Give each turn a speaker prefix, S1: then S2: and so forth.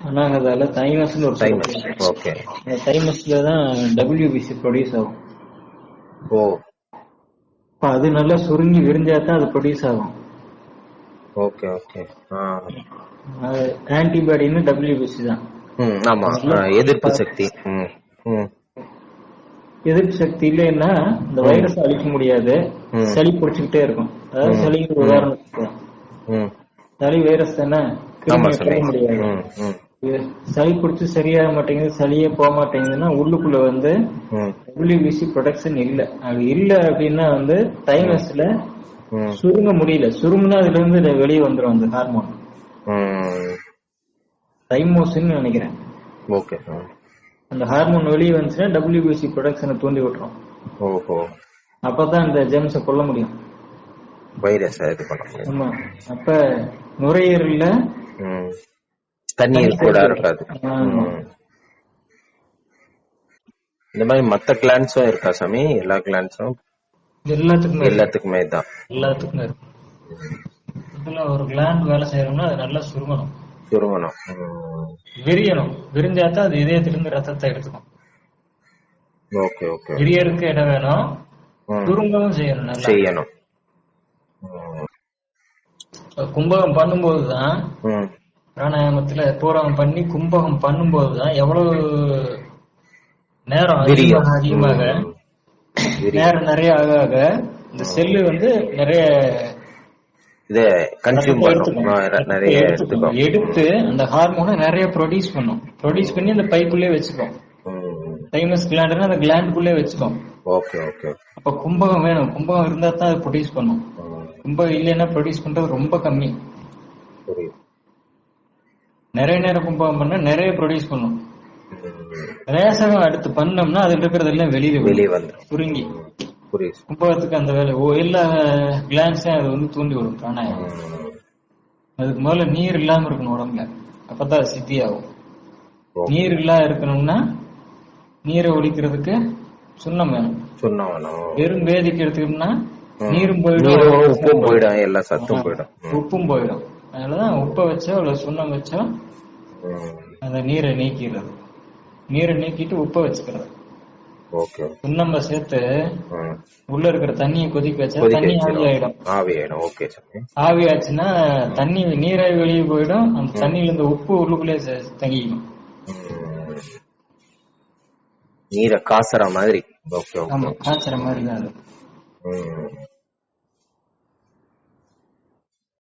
S1: அனாகதால தைமஸ்னு ஒரு
S2: thymus okay
S1: தைமஸ்ல தான் WBC produce ஆகும்.
S2: ஓ.
S1: அப்ப அது நல்லா சுருங்கி விரிஞ்சா தான் அது ப்ரொடியூஸ் ஆகும்.
S2: ஓகே ஓகே
S1: ஆன்டிபாடின்னு டபிள்யூபிசி தான்.
S2: ம் ஆமா. எதிர்ப்பு சக்தி. ம் ம்.
S1: எதிர்ப்பு சக்தி இல்லைன்னா இந்த வைரஸ் அழிக்க முடியாது. சளி பிடிச்சுக்கிட்டே இருக்கும். அதாவது ஒரு உதாரணத்துக்கு சளி வைரஸ் தானே முடியாது. சளி பிடிச்சி சரியாக மாட்டேங்குது சளியே போக மாட்டேங்குதுன்னா உள்ளுக்குள்ள வந்து டபிள்யூபிசி ப்ரொடக்ஷன் இல்ல. அது இல்ல அப்படின்னா வந்து தைமஸ்ல சுருங்க முடியல. சுருங்குனா அதுல இருந்து வெளியே வந்துரும் அந்த ஹார்மோன்
S2: ம்
S1: தைமோசின்னு நினைக்கிறேன்.
S2: ஓகே.
S1: அந்த ஹார்மோன் வெளியே வந்துச்சுன்னா டபிள்யூபிசி ப்ரொடக்ஷனை தூண்டி விட்டுரும்.
S2: ஓஹோ.
S1: அப்பதான் இந்த ஜெம்ஸை கொல்ல முடியும்.
S2: வைரஸ் இது
S1: ஆமா. அப்ப நுரையீரல்ல
S2: தண்ணீர் கூட இருக்காது. இந்த மாதிரி மத்த கிளான்ஸும் இருக்கா சாமி? எல்லா கிளான்ஸும்
S1: எல்லாத்துக்குமே.
S2: எல்லாத்துக்குமே தான்
S1: எல்லாத்துக்குமே இதுல ஒரு கிளாண்ட் வேலை செய்யணும்னா அது நல்லா சுருங்கணும்.
S2: சுருங்கணும்.
S1: விரியணும். விரிஞ்சாதான் அது இதயத்திலிருந்து ரத்தத்தை எடுத்துக்கும்.
S2: Okay okay.
S1: விரியருக்கு இடம் வேணும். சுருங்கவும் செய்யணும் நல்லா.
S2: செய்யணும்.
S1: கும்பகம் பண்ணும்போதுதான். பிராணாயாமத்துல பூரகம் பண்ணி கும்பகம் பண்ணும்போதுதான் எவ்வளவு நேரம். அதிகமாக அதிகமாக. நேரம் நிறைய ஆக ஆக இந்த செல்லு வந்து நிறைய
S2: இத கன்சியூம் பண்ணும். நிறைய
S1: எடுத்துக்கும். எடுத்து அந்த ஹார்மோனை நிறைய ப்ரொடியூஸ் பண்ணும். ப்ரொடியூஸ் பண்ணி அந்த பைக்குள்ளே வச்சுக்கும். தைமஸ் கிளாண்டுனா அந்த கிளாண்டுக்குள்ளே வச்சுக்கும்.
S2: ஓகே ஓகே
S1: அப்ப கும்பகம் வேணும். கும்பகம் இருந்தா தான் அது ப்ரொடியூஸ் பண்ணும். கும்பகம் இல்லைன்னா ப்ரொடியூஸ் பண்றது ரொம்ப கம்மி. நிறைய நேரம் கும்பகம் பண்ணா நிறைய ப்ரொடியூஸ் பண்ணும். ரேசகம் அடுத்து பண்ணோம்னா அதுல இருக்கிறது எல்லாம் வெளியில.
S2: வெளியே வந்துடும்
S1: சுருங்கி கும்பகத்துக்கு அந்த வேலை ஓ எல்லா கிளான்ஸையும் அது வந்து தூண்டி விடும் பிராணாயாமம்
S2: ம்.
S1: அதுக்கு முதல்ல நீர் இல்லாம இருக்கணும் உடம்புல அப்பதான் சித்தி ஆகும். நீர் இல்லாம இருக்கணும்னா நீரை ஒழிக்கிறதுக்கு சுண்ணம் வேணும்
S2: சொன்ன வேணும்
S1: வெறும் வேதிக்கு எடுத்துக்கிட்டோம்னா
S2: ம்.
S1: நீரும் போயிடும்
S2: உப்பும் போயிடும் எல்லா சத்தும் போயிடும்.
S1: உப்பும் போயிடும் அதனாலதான் உப்பை வச்சோ இல்ல சுண்ணம் வச்சோ. அந்த நீரை நீக்கிறது. நீரை நீக்கிட்டு உப்பை வச்சுக்கிறது. சுண்ணம்ப சேர்த்து. உள்ள இருக்கிற தண்ணியை கொதிக்க வச்சா தண்ணி ஆவி ஆயிடும்
S2: ஆவி ஆயிடும். ஓகே
S1: ஆவி ஆச்சுன்னா தண்ணி நீராவி வெளியே போயிடும். அந்த தண்ணியில இருந்த உப்பு உள்ளுக்குள்ளே தங்கிக்கும்.
S2: நீரை காசுற மாதிரி.
S1: ஆமா காய்ச்சற மாதிரி தான் அது.